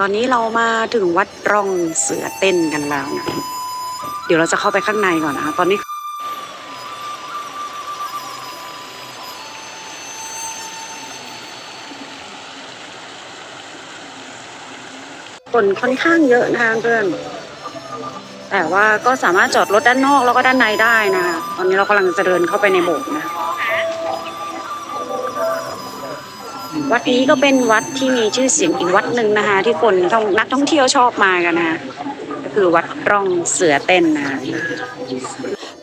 ตอนนี้เรามาถึงวัดร่องเสือเต้นกันแล้วนะเดี๋ยวเราจะเข้าไปข้างในก่อนนะคะตอนนี้คนค่อนข้างเยอะนะคะเพื่อน แต่ว่าก็สามารถจอดรถด้านนอกแล้วก็ด้านในได้นะคะ ตอนนี้เรากำลังจะเดินเข้าไปในโบสถ์นะ วัดนี้ก็เป็นวัดที่มีชื่อเสียงอีกวัดหนึ่งนะคะ ที่คนท่องนักท่องเที่ยวชอบมากันนะคะก็คือวัดร่องเสือเต้นนะคะ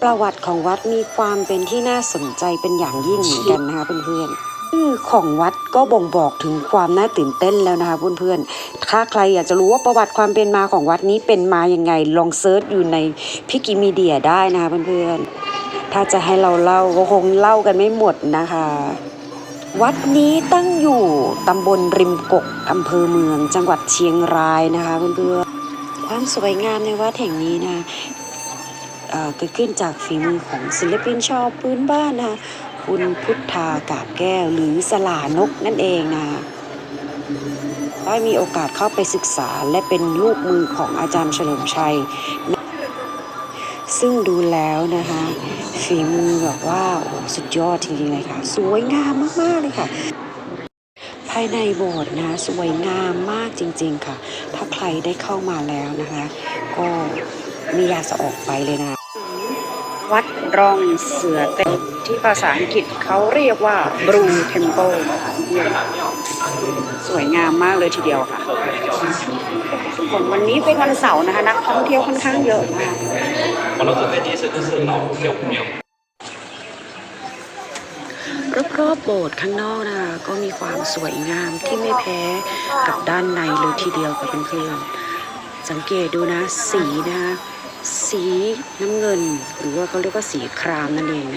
ประวัติของวัดมีความเป็นที่น่าสนใจเป็นอย่างยิ่งเหมือนกันนะคะเพื่อนๆชื่อของวัดก็บ่งบอกถึงความน่าตื่นเต้นแล้วนะคะเพื่อนๆ ถ้าใครอยากจะรู้ว่าประวัติความเป็นมาของวัดนี้เป็นมายังไงลองเซิร์ชอยู่ในพิกิมีเดียได้นะคะเพื่อนๆ ถ้าจะให้เราเล่าก็คงเล่ากันไม่หมดนะคะ วัดนี้ตั้งอยู่ตำบลริมกกอำเภอเมือง จังหวัดเชียงรายนะคะเพื่อนๆความสวยงามในวัดแห่งนี้นะเกิดขึ้นจากฝีมือของศิลปินชาวพื้นบ้านนะคะคุณพุทธากาบแก้วหรือสลานกนั่นเองนะได้มีโอกาสเข้าไปศึกษาและเป็นลูกมือของอาจารย์เฉลิมชัย ซึ่งดูแล้วนะคะฝีมือแบบว่าโอ้สุดยอดจริงๆเลยค่ะ สวยงามมากๆเลยค่ะ ภายในโบสถ์นะสวยงามมากจริง ๆค่ะ ถ้าใครได้เข้ามาแล้วนะคะ ก็ไม่อยากจะออกไปเลยนะ วัดร่องเสือเต็มที่ภาษาอังกฤษเขาเรียกว่า Blue Temple สวยงามมากเลยทีเดียวค่ะ อย่วันนี้เป็นวันเสาร์นะคะ นักท่องเที่ยวค่อนข้างเยอะนะครอบๆโบสถ์ข้างนอกนะคะ ก็มีความสวยงามที่ไม่แพ้กับด้านในเลยทีเดียวกับเพื่อนๆสังเกตดูนะ สีนะคะสีน้ำเงิน หรือว่าเขาเรียกว่าสีครามนั่นเอง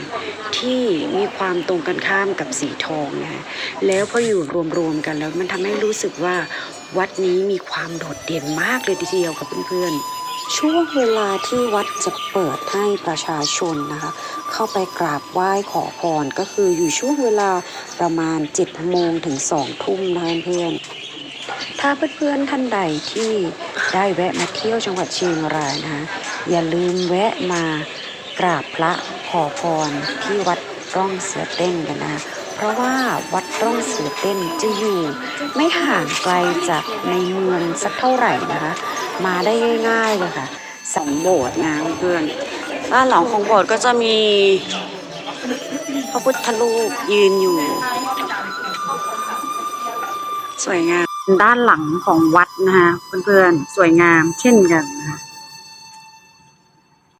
ที่มีความตรงกันข้ามกับสีทองนะแล้วพออยู่รวมๆกันแล้วมันทำให้รู้สึกว่า วัดนี้มีความโดดเด่นมากเลยทีเดียวกับเพื่อนๆ ช่วงเวลาที่วัดจะเปิดให้ประชาชนนะคะ เข้าไปกราบไหว้ขอพรก็คืออยู่ช่วงเวลาประมาณ7โมงถึง2ทุ่มนะเพื่อนๆถ้าเพื่อนๆท่านใดที่ได้แวะมาเที่ยวจังหวัดเชียงรายนะคะอย่าลืมแวะมากราบพระขอพรที่วัดร่องเสือเต้นกันนะ ราะว่าวัดร่องเสือเต้นจะอยู่ไม่ห่างไกลจากในเมืองสักเท่าไหร่นะคะ มาได้ง่ายๆเลยค่ะสองโบสถ์นะเพื่อนด้านหลังของโบสถ์ก็จะมีพระพุทธรูปยืนอยู่ สวยงามด้านหลังของวัดนะคะเพื่อนๆสวยงามเช่นกันนะคะ